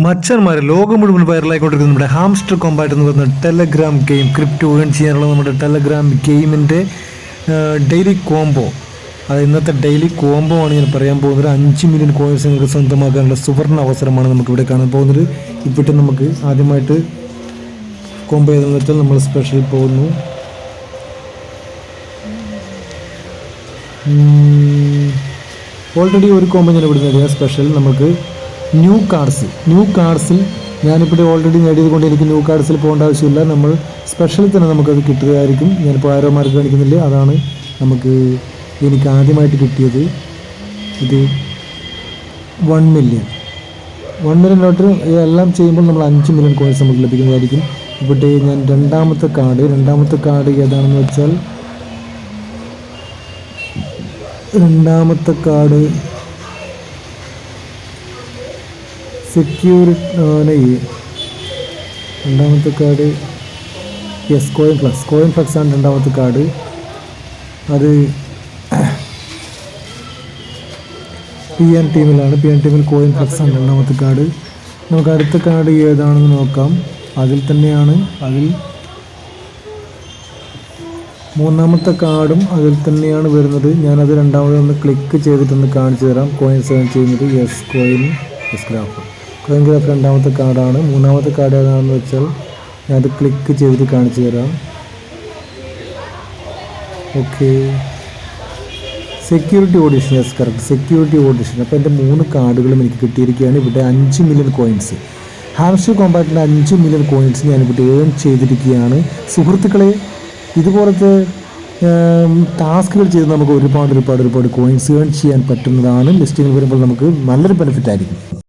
മച്ചന്മാർ ലോകം മുഴുവൻ വൈറലായിക്കൊണ്ടിരിക്കുന്ന നമ്മുടെ ഹാംസ്റ്റർ കോമ്പാറ്റ് എന്ന് പറയുന്ന ടെലഗ്രാം ഗെയിം ക്രിപ്റ്റോ ഏൺ ചെയ്യാനുള്ള നമ്മുടെ ടെലഗ്രാം ഗെയിമിന്റെ ഡെയിലി കോംബോ അത് ഇന്നത്തെ ഡെയിലി കോംബോ ആണ് ഞാൻ പറയാൻ പോകുന്നത്. അഞ്ച് മില്യൺ കോയിൻസ് നിങ്ങൾക്ക് സ്വന്തമാക്കാനുള്ള സുവർണ അവസരമാണ് നമുക്കിവിടെ കാണാൻ പോകുന്നത്. ഇവിടെ നമുക്ക് ആദ്യമായിട്ട് കോംബോ ഏതെന്ന് വെച്ചാൽ നമ്മൾ സ്പെഷ്യൽ പോകുന്നു. ഓൾറെഡി ഒരു കോംബോ ഞാൻ ഇവിടെ നേടിയ സ്പെഷ്യൽ നമുക്ക് ന്യൂ കാർഡ്സ് ന്യൂ കാർഡ്സിൽ ഞാനിപ്പോൾ ഓൾറെഡി നേടിയത് കൊണ്ട് എനിക്ക് ന്യൂ കാർഡ്സിൽ പോകേണ്ട ആവശ്യമില്ല. നമ്മൾ സ്പെഷ്യൽ തന്നെ നമുക്കത് കിട്ടുകയായിരിക്കും. ഞാനിപ്പോൾ ആരോ മാർക്ക് കാണിക്കുന്നില്ല? അതാണ് നമുക്ക് എനിക്ക് ആദ്യമായിട്ട് കിട്ടിയത്. ഇത് one million one million lottery എല്ലാം ചെയ്യുമ്പോൾ നമ്മൾ അഞ്ച് മില്യൺ കോയിൻസ് നമുക്ക് ലഭിക്കുന്നതായിരിക്കും. ഇവിടെ ഞാൻ രണ്ടാമത്തെ കാർഡ് രണ്ടാമത്തെ കാർഡ് ഏതാണെന്ന് വെച്ചാൽ രണ്ടാമത്തെ കാർഡ് സെക്യൂരിറ്റി രണ്ടാമത്തെ card yes coin flux. Coin flux ആണ് രണ്ടാമത്തെ കാർഡ്. അത് പി എൻ ടീമിലാണ് പി എൻ ടീമിൽ കോയിൻ ഫ്ലക്സ് ആണ് രണ്ടാമത്തെ കാർഡ്. നമുക്ക് അടുത്ത കാർഡ് ഏതാണെന്ന് നോക്കാം. അതിൽ തന്നെയാണ്. അതിൽ മൂന്നാമത്തെ കാർഡും അതിൽ തന്നെയാണ് വരുന്നത്. ഞാനത് രണ്ടാമതൊന്ന് ക്ലിക്ക് ചെയ്തിട്ടൊന്ന് കാണിച്ചു തരാം കോയിൻ സെവൻ ചെയ്യുന്നത് yes coin yes graph. Coin graph രണ്ടാമത്തെ കാർഡാണ്. മൂന്നാമത്തെ കാർഡ് ഏതാണെന്ന് വെച്ചാൽ ഞാനത് ക്ലിക്ക് ചെയ്തിട്ട് കാണിച്ചു തരാം. Okay. Security audition yes correct. Security audition. അപ്പോൾ എന്റെ മൂന്ന് കാർഡുകളും എനിക്ക് കിട്ടിയിരിക്കുകയാണ്. ഇവിടെ അഞ്ച് മില്യൺ കോയിൻസ്. ഹാംസ്റ്റർ കോമ്പാക്റ്റിന്റെ അഞ്ച് മില്യൺ കോയിൻസ് ഞാനിവിടെ ഏൺ ചെയ്തിരിക്കുകയാണ്. സുഹൃത്തുക്കളെ ഇതുപോലത്തെ ടാസ്കുകൾ ചെയ്ത് നമുക്ക് ഒരുപാട് ഒരുപാട് ഒരുപാട് കോയിൻസ് ഏൺ ചെയ്യാൻ പറ്റുന്നതാണ്. ലിസ്റ്റിംഗ് വരുമ്പോൾ നമുക്ക് നല്ലൊരു ബെനിഫിറ്റ് ആയിരിക്കും